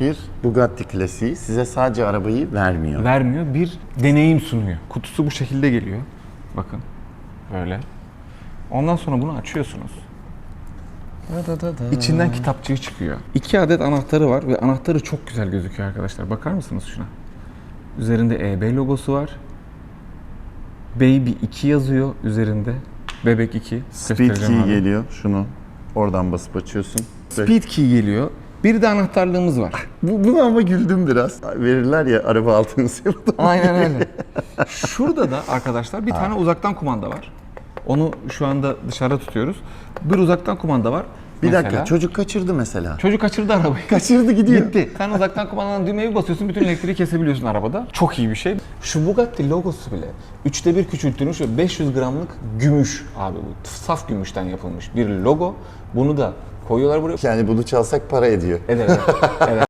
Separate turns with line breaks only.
Bir Bugatti klasiği size sadece arabayı vermiyor.
Vermiyor, bir deneyim sunuyor. Kutusu bu şekilde geliyor. Bakın. Böyle. Ondan sonra bunu açıyorsunuz. İçinden kitapçığı çıkıyor. İki adet anahtarı var ve anahtarı çok güzel gözüküyor arkadaşlar. Bakar mısınız şuna? Üzerinde EB logosu var. Baby 2 yazıyor üzerinde. Bebek 2.
Speed
Göstereceğim
key
abi.
geliyor. Şunu oradan basıp açıyorsun.
Speed key geliyor. Bir de anahtarlığımız var.
Bu, buna ama güldüm biraz. Verirler ya araba altınızı.
Aynen öyle. Şurada da arkadaşlar bir tane uzaktan kumanda var. Onu şu anda dışarıda tutuyoruz. Bir uzaktan kumanda var.
Bir
Mesela-
dakika çocuk kaçırdı mesela.
Çocuk kaçırdı arabayı.
Kaçırdı gidiyor.
Gitti. Sen uzaktan kumandadan düğmeye bir basıyorsun, bütün elektriği kesebiliyorsun arabada. Çok iyi bir şey. Şu Bugatti logosu bile üçte bir küçültülmüş ve 500 gramlık gümüş abi bu. Saf gümüşten yapılmış bir logo. Bunu da koyuyorlar buraya.
Yani bunu çalsak para ediyor.
Evet, evet. evet.